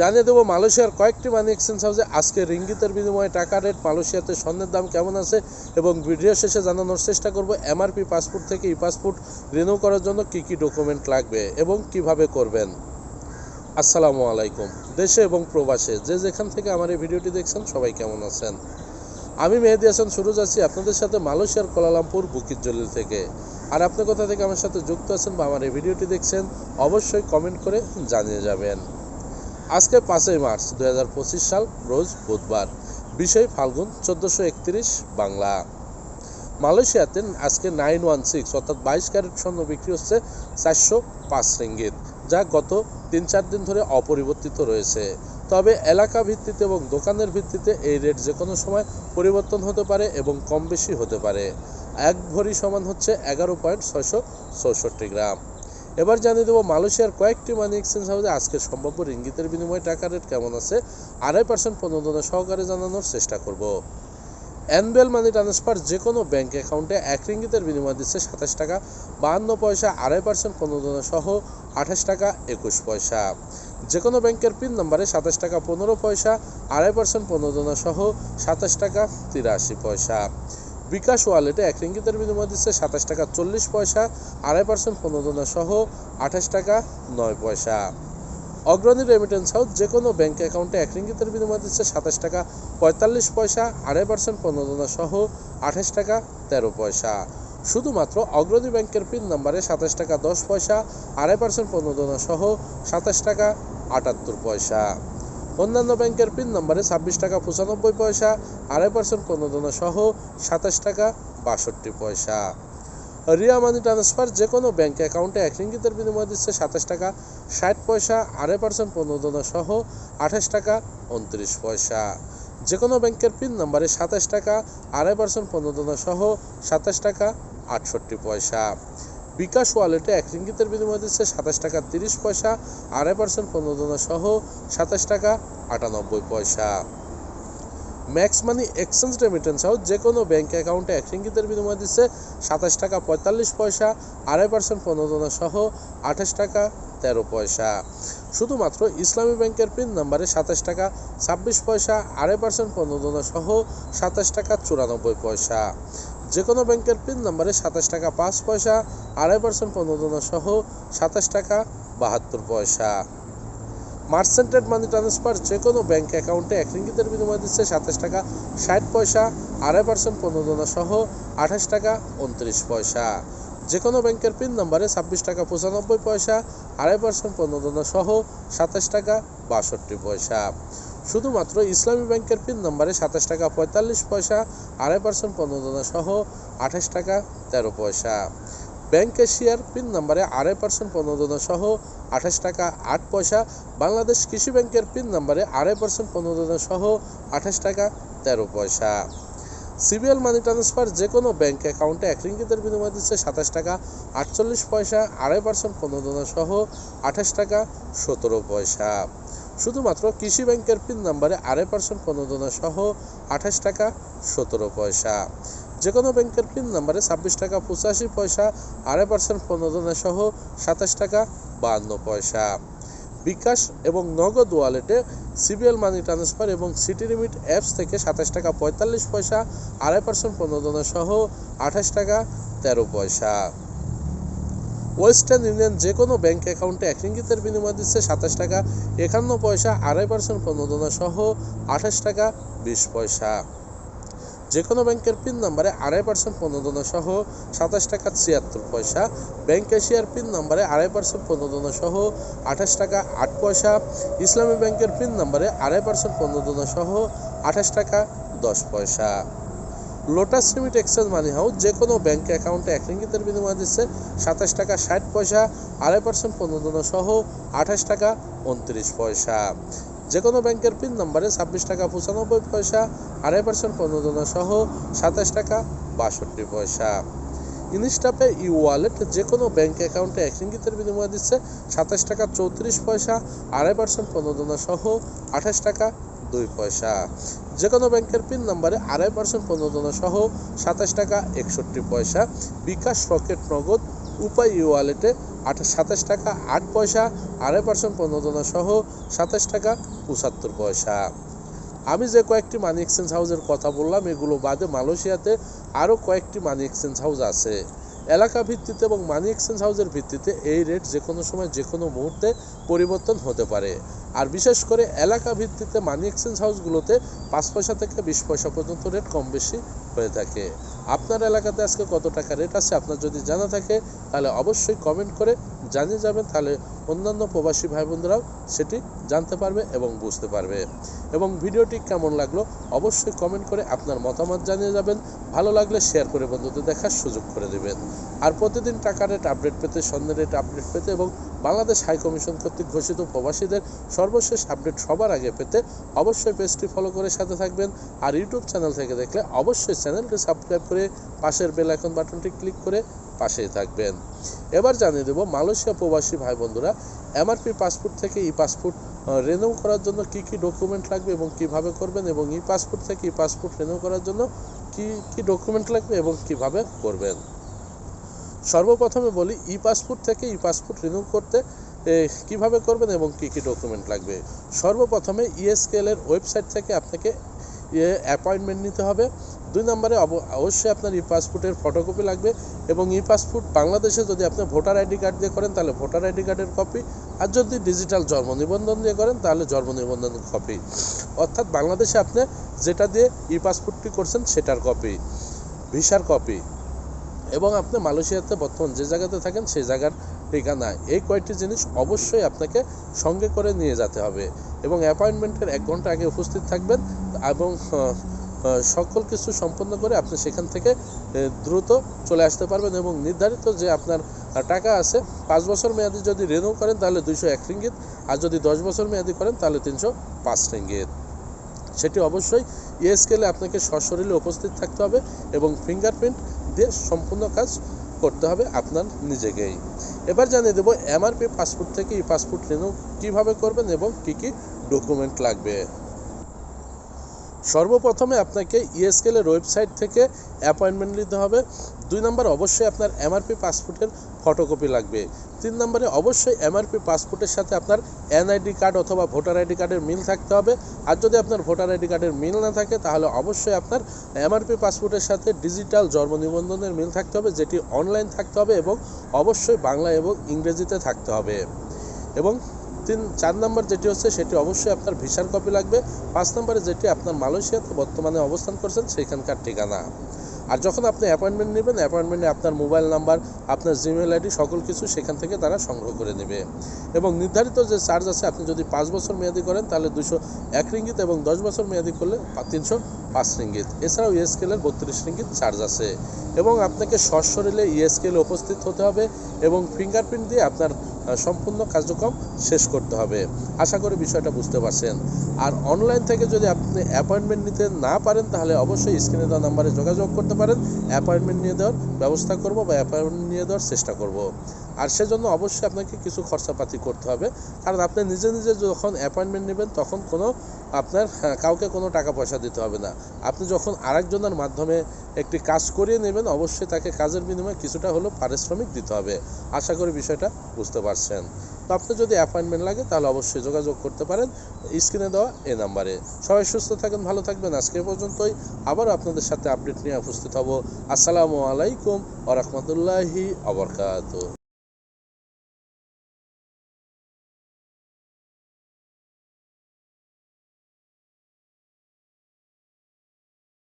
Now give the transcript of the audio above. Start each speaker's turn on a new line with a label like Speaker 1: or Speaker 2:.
Speaker 1: জানিয়ে দেবো, মালয়েশিয়ার কয়েকটি মানি এক্সচেঞ্জ হাউসে আজকে রিঙ্গিতের বিনিময়ে টাকা রেট মালয়েশিয়াতে স্বর্ণের দাম কেমন আছে এবং ভিডিও শেষে জানানোর চেষ্টা করব এমআরপি পাসপোর্ট থেকে ই পাসপোর্ট রিনিউ করার জন্য কি কি ডকুমেন্ট লাগবে এবং কীভাবে করবেন। আসসালামু আলাইকুম। দেশে এবং প্রবাসে যে যেখান থেকে আমার এই ভিডিওটি দেখছেন সবাই কেমন আছেন? আমি মেহেদি হাসান, সুরজ আছি আপনাদের সাথে মালয়েশিয়ার কোলালামপুর বুকির জলিল থেকে। আর আপনি কোথা থেকে আমার সাথে যুক্ত আছেন বা আমার এই ভিডিওটি দেখছেন, অবশ্যই কমেন্ট করে জানিয়ে যাবেন। আজকে পাঁচই মার্চ দু হাজার পঁচিশ সাল, রোজ বুধবার। বিষয় ফাল্গুন, চোদ্দোশো বাংলা। মালয়েশিয়াতে আজকে নাইন ওয়ান সিক্স, অর্থাৎ বাইশ ক্যারেট স্বর্ণ বিক্রি হচ্ছে চারশো পাঁচ রিঙ্গিত, যা গত তিন চার দিন ধরে অপরিবর্তিত রয়েছে। তবে এলাকা ভিত্তিতে এবং দোকানের ভিত্তিতে এই রেট যে কোনো সময় পরিবর্তন হতে পারে এবং কম বেশি হতে পারে। এক ভরি সমান হচ্ছে এগারো পয়েন্ট ছয়শো চৌষট্টি গ্রাম। এবার জানিয়ে দেবো মালয়েশিয়ার কয়েকটি মানি এক্সচেঞ্জ হাউসে আজকে সম্ভাব্য রিঙ্গিতের বিনিময়ে টাকা রেট কেমন আছে, আড়াই পার্সেন্ট প্রণোদনা সহকারে জানানোর চেষ্টা করব। অ্যানুয়াল মানি ট্রান্সফার যে কোনো ব্যাঙ্ক অ্যাকাউন্টে এক রিঙ্গিতের বিনিময় দিচ্ছে সাতাশ টাকা, বাহান্ন পয়সা, আড়াই পার্সেন্ট প্রণোদনা সহ আঠাশ টাকা, একুশ পয়সা। যে কোনো ব্যাংকের পিন নম্বরে সাতাশ টাকা, পনেরো পয়সা, আড়াই পার্সেন্ট প্রণোদনা সহ সাতাশ টাকা, তিরাশি পয়সা। বিকাশ ওয়ালেটে এক রিঙ্গিতের বিনিময় দিচ্ছে সাতাশ টাকা চল্লিশ পয়সা, আড়াই পার্সেন্ট প্রণোদনা সহ আঠাশ টাকা নয় পয়সা। অগ্রণী রেমিটেন্স হাউস যে কোনো ব্যাঙ্ক অ্যাকাউন্টে এক রিঙ্গিতের বিনিময় দিচ্ছে সাতাশ টাকা পঁয়তাল্লিশ পয়সা, আড়াই পার্সেন্ট প্রণোদনা সহ আঠাশ টাকা তেরো পয়সা। শুধুমাত্র অগ্রণী ব্যাংকের পিন নাম্বারে সাতাশ টাকা দশ পয়সা, আড়াই পার্সেন্ট প্রণোদনা সহ সাতাশ টাকা আটাত্তর পয়সা। অন্যান্য ব্যাংকের পিন নম্বরে ছাব্বিশ টাকা পঁচানব্বই পয়সা, আড়াই পার্সেন্ট প্রণোদনা সহ সাতাশ টাকা বাষট্টি পয়সা। রিয়া মানি ট্রান্সফার যে কোনো ব্যাংক অ্যাকাউন্টে এক রিঙ্গিতের বিনিময় দিচ্ছে সাতাশ টাকা, ষাট পয়সা, আড়াই পার্সেন্ট প্রণোদনা সহ আঠাশ টাকা উনত্রিশ পয়সা। যে কোনো ব্যাংকের পিন নম্বরে সাতাশ টাকা, আড়াই পার্সেন্ট প্রণোদনা সহ সাতাশ টাকা আটষট্টি পয়সা। বিকাশ ওয়ালেটে এক রিঙ্গিতের বিনিময় দিচ্ছে সাতাশ টাকা তিরিশ পয়সা, আড়াই পার্সেন্ট প্রণোদনা সহ সাতাশ টাকা আটানব্বই পয়সা। Max money exchange remittance house যে কোনো ব্যাঙ্ক অ্যাকাউন্টে এক রিঙ্গিতের বিনিময় দিচ্ছে সাতাশ টাকা পঁয়তাল্লিশ পয়সা, আড়াই পার্সেন্ট প্রণোদনা সহ আঠাশ টাকা তেরো পয়সা। শুধুমাত্র ইসলামী ব্যাংকের পিন নাম্বারে সাতাশ টাকা ছাব্বিশ পয়সা, আড়াই পার্সেন্ট প্রণোদনা সহ সাতাশ টাকা চুরানব্বই পয়সা। যে কোনো ব্যাংকের পিন নম্বরে সাতাশ টাকা পাঁচ পয়সা, আড়াই পার্সেন্ট প্রণোদনা সহ সাতাশ টাকা বাহাত্তর পয়সা। মার্সেন্টেড মানি ট্রান্সফার যে কোনো ব্যাংক অ্যাকাউন্টে এক রিঙ্গিতের বিনিময় দিচ্ছে সাতাশ টাকা ষাট পয়সা, আড়াই পার্সেন্ট প্রণোদনা সহ আঠাশ টাকা উনত্রিশ পয়সা। যে কোনো ব্যাংকের পিন নম্বরে ছাব্বিশ টাকা পঁচানব্বই পয়সা, আড়াই পার্সেন্ট প্রণোদনা সহ সাতাশ টাকা বাষট্টি পয়সা। শুধুমাত্র ইসলামী ব্যাংকের পিন নম্বরে সাতাশ টাকা পঁয়তাল্লিশ পয়সা, আড়াই পার্সেন্ট প্রণোদনা সহ আঠাশ টাকা তেরো পয়সা। ব্যাংক এশিয়ার পিন নম্বরে আড়াই পার্সেন্ট প্রণোদনা সহ আঠাশ টাকা আট পয়সা, বাংলাদেশ কৃষি ব্যাংকের পিন নম্বরে আড়াই পার্সেন্ট প্রণোদনা সহ আঠাশ টাকা তেরো পয়সা। সিবিএল মানি ট্রান্সফার যে কোনো ব্যাংক অ্যাকাউন্টে এক রিঙ্গিতের বিনিময় দিচ্ছে সাতাশ টাকা আটচল্লিশ পয়সা, আড়াই পার্সেন্ট প্রণোদনা সহ আঠাশ টাকা সতেরো পয়সা। শুধুমাত্র কৃষি ব্যাংকের পিন নাম্বারে আড়াই পার্সেন্ট প্রণোদনা সহ আঠাশ টাকা সতেরো পয়সা। যে কোনো ব্যাংকের পিন নাম্বারে ছাব্বিশ টাকা পঁচাশি পয়সা আড়াই পার্সেন্ট প্রণোদনা সহ সাতাশ টাকা বাহান্ন পয়সা। বিকাশ এবং নগদ ওয়ালেটে সিবিএল মানি ট্রান্সফার এবং সিটি লিমিট অ্যাপস থেকে সাতাশ টাকা পঁয়তাল্লিশ পয়সা আড়াই পার্সেন্ট প্রণোদনা সহ আঠাশ টাকা তেরো পয়সা। ওয়েস্টার্ন ইউনিয়ন যে কোনো ব্যাংক অ্যাকাউন্টে এক রিঙ্গিতের বিনিময় দিচ্ছে সাতাশ টাকা, একান্ন পয়সা, আড়াই পার্সেন্ট প্রণোদনা সহ আঠাশ টাকা, বিশ পয়সা। যে কোনো ব্যাংকের পিন নাম্বারে আড়াই পার্সেন্ট প্রণোদনা সহ সাতাশ টাকা, ছিয়াত্তর পয়সা। ব্যাংক এশিয়ার পিন নাম্বারে আড়াই পার্সেন্ট প্রণোদনা সহ আঠাশ টাকা, আট পয়সা। ইসলামী ব্যাংকের পিন নাম্বারে আড়াই পার্সেন্ট প্রণোদনা সহ আঠাশ টাকা, দশ পয়সা। Lotus limit exchange money house যে কোনো ব্যাংক অ্যাকাউন্টে এক রিঙ্গিতের বিনিময় দিচ্ছে, সাতাশ টাকা ষাট পয়সা, আড়াই পার্সেন্ট প্রণোদনা সহ আঠাশ টাকা উনত্রিশ পয়সা। যে কোনো ব্যাংকের পিন নম্বরে ছাব্বিশ টাকা পঁচানব্বই পয়সা, আড়াই পার্সেন্ট প্রণোদনা সহ সাতাশ টাকা বাষট্টি পয়সা। ইনস্টাপে ই ওয়ালেট যে কোনো ব্যাংক অ্যাকাউন্টে এক রিঙ্গিতের বিনিময় দিচ্ছে, সাতাশ টাকা চৌত্রিশ পয়সা, আড়াই পার্সেন্ট প্রণোদনা সহ আঠাশ টাকা দুই পয়সা। যে কোনো ব্যাংকের পিন নম্বরে আড়াই পার্সেন্ট প্রণোদনা সহ সাতাশ টাকা একষট্টি পয়সা। বিকাশ রকেট নগদ উপায় ওয়ালেটে আট, সাতাশ টাকা আট পয়সা, আড়াই পার্সেন্ট প্রণোদনা সহ সাতাশ টাকা পঁচাত্তর পয়সা। আমি যে কয়েকটি মানি এক্সচেঞ্জ হাউসের কথা বললাম, এগুলো বাদে মালয়েশিয়াতে আরও কয়েকটি মানি এক্সচেঞ্জ হাউস আছে। এলাকা ভিত্তিতে এবং মানি এক্সচেঞ্জ হাউসের ভিত্তিতে এই রেট যে কোনো সময় যে কোনো মুহূর্তে পরিবর্তন হতে পারে। আর বিশেষ করে এলাকা ভিত্তিতে মানি এক্সচেঞ্জ হাউসগুলোতে পাঁচ পয়সা থেকে বিশ পয়সা পর্যন্ত রেট কম বেশি হয়ে থাকে। আপনার এলাকাতে আজকে কত টাকা রেট আছে আপনার যদি জানা থাকে, তাহলে অবশ্যই কমেন্ট করে জানিয়ে যাবেন, তাহলে অন্যান্য প্রবাসী ভাই বোনরাও সেটি জানতে পারবে এবং বুঝতে পারবে। এবং ভিডিওটি কেমন লাগল, অবশ্যই কমেন্ট করে আপনার মতামত জানিয়ে যাবেন। ভালো লাগলে শেয়ার করে বন্ধুদের দেখার সুযোগ করে দেবেন। আর প্রতিদিন টাকা রেট আপডেট পেতে স্বর্ণ রেট আপডেট পেতে এবং বাংলাদেশ হাই কমিশন কর্তৃক ঘোষিত প্রবাসীদের সর্বশেষ আপডেট সবার আগে পেতে অবশ্যই পেজটি ফলো করে সাথে থাকবেন। আর ইউটিউব চ্যানেল থেকে দেখলে অবশ্যই চ্যানেলটি সাবস্ক্রাইব করে পাশের বেল আইকন বাটনটি ক্লিক করে পাশেই থাকবেন। এবার জানিয়ে দেব মালয়েশিয়া প্রবাসী ভাই বন্ধুরা এমআরপি পাসপোর্ট থেকে ই পাসপোর্ট রেনিউ করার জন্য কি কি ডকুমেন্ট লাগবে এবং কীভাবে করবেন এবং ই পাসপোর্ট থেকে ই পাসপোর্ট রেনিউ করার জন্য কি কি ডকুমেন্ট লাগবে এবং কীভাবে করবেন? সর্বপ্রথমে বলি ই পাসপোর্ট থেকে ই পাসপোর্ট রিনিউ করতে কীভাবে করবেন এবং কি কি ডকুমেন্ট লাগবে? সর্বপ্রথমে ইএসকেএল এর ওয়েবসাইট থেকে আপনাকে অ্যাপয়েন্টমেন্ট নিতে হবে। দুই নম্বরে অব- অবশ্যই আপনার ই পাসপোর্টের ফটোকপি লাগবে এবং ই পাসপোর্ট বাংলাদেশে যদি আপনি ভোটার আইডি কার্ড দিয়ে করেন, তাহলে ভোটার আইডি কার্ডের কপি আর যদি ডিজিটাল জন্ম নিবন্ধন দিয়ে করেন, তাহলে জন্ম নিবন্ধনের কপি অর্থাৎ বাংলাদেশে আপনি যেটা দিয়ে ই পাসপোর্টটি করছেন সেটার কপি ভিসার কপি এবং আপনি মালয়েশিয়াতে বর্তমান যে জায়গাতে থাকেন সেই জায়গার ঠিকানা এই কয়েকটি জিনিস অবশ্যই আপনাকে সঙ্গে করে নিয়ে যেতে হবে। এবং অ্যাপয়েন্টমেন্টের এক ঘণ্টা আগে উপস্থিত থাকবেন এবং সকল কিছু সম্পন্ন করে আপনি সেখান থেকে দ্রুত চলে আসতে পারবেন এবং নির্ধারিত যে আপনার টাকা আছে, পাঁচ বছর মেয়াদি যদি রেনিউ করেন তাহলে দুইশো এক রিঙ্গিত। আর যদি দশ বছর মেয়াদি করেন তাহলে তিনশো পাঁচ রিঙ্গিত। সেটি অবশ্যই ইএসকেলে আপনাকে সশরীরে উপস্থিত থাকতে হবে এবং ফিঙ্গারপ্রিন্ট দিয়ে সম্পূর্ণ কাজ করতে হবে আপনার নিজেকেই। এবার জানিয়ে দেবো এমআরপি পাসপোর্ট থেকে এই পাসপোর্ট রিনিউ কীভাবে করবেন এবং কী কী ডকুমেন্ট লাগবে। সর্বপ্রথমে আপনাকে ইএসকেলের ওয়েবসাইট থেকে অ্যাপয়েন্টমেন্ট নিতে হবে। দুই নম্বর অবশ্যই আপনার এমআরপি পাসপোর্টের ফটোকপি লাগবে। তিন নম্বরে অবশ্যই এমআরপি পাসপোর্টের সাথে আপনার এনআইডি কার্ড অথবা ভোটার আইডি কার্ডের মিল থাকতে হবে। আর যদি আপনার ভোটার আইডি কার্ডের মিল না থাকে, তাহলে অবশ্যই আপনার এমআরপি পাসপোর্টের সাথে ডিজিটাল জন্ম নিবন্ধনের মিল থাকতে হবে, যেটি অনলাইন থাকতে হবে এবং অবশ্যই বাংলা এবং ইংরেজিতে থাকতে হবে। এবং তিন, চার নম্বর যেটি হচ্ছে, সেটি অবশ্যই আপনার ভিসার কপি লাগবে। পাঁচ নম্বরে যেটি আপনার মালয়েশিয়াতে বর্তমানে অবস্থান করছেন, সেখানকার ঠিকানা। আর যখন আপনি অ্যাপয়েন্টমেন্ট নেবেন অ্যাপয়েন্টমেন্টে আপনার মোবাইল নাম্বার আপনার জিমেল আইডি সকল কিছু সেখান থেকে তারা সংগ্রহ করে নেবে। এবং নির্ধারিত যে চার্জ আছে, আপনি যদি পাঁচ বছর মেয়াদি করেন, তাহলে দুশো এক রিঙ্গিত এবং দশ বছর মেয়াদি করলে তিনশো পাঁচ রিঙ্গিত। এছাড়াও ইএসকেলের বত্রিশ রিঙ্গিত চার্জ আছে। এবং আপনাকে সশরীরে ইএসকেলে উপস্থিত হতে হবে এবং ফিঙ্গারপ্রিন্ট দিয়ে আপনার সম্পূর্ণ কার্যক্রম শেষ করতে হবে। আশা করি বিষয়টা বুঝতে পারছেন। আর অনলাইন থেকে যদি আপনি অ্যাপয়েন্টমেন্ট নিতে না পারেন, তাহলে অবশ্যই স্ক্রিনে দেওয়া নাম্বারে যোগাযোগ করতে পারেন। অ্যাপয়েন্টমেন্ট নিয়ে দেওয়ার ব্যবস্থা করব বা অ্যাপয়েন্টমেন্ট নিয়ে দেওয়ার চেষ্টা করব। আর সেজন্য অবশ্যই আপনাকে কিছু খরচাপাতি করতে হবে। কারণ আপনি নিজে নিজে যখন অ্যাপয়েন্টমেন্ট নেবেন, তখন কোনো আপনার কাউকে কোনো টাকা পয়সা দিতে হবে না। আপনি যখন আরেকজনের মাধ্যমে একটি কাজ করিয়ে নেবেন, অবশ্যই তাকে কাজের বিনিময়ে কিছুটা হলেও পারিশ্রমিক দিতে হবে। আশা করি বিষয়টা বুঝতে পারছেন। তো আপনি যদি অ্যাপয়েন্টমেন্ট লাগে, তাহলে অবশ্যই যোগাযোগ করতে পারেন। স্ক্রিনে দেওয়া এ নাম্বারে। সবাই সুস্থ থাকেন, ভালো থাকবেন। আজকে পর্যন্তই। আবার আপনাদের সাথে আপডেট নিয়ে উপস্থিত হব। আসসালামু আলাইকুম ওরহমতুল্লাহি আবরকাত